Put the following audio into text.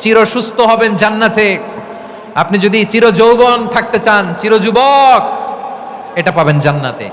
চির সুস্থ হবেন জান্নাতে। আপনি যদি চির যৌবন থাকতে চান চির যুবক এটা পাবেন জান্নাতে।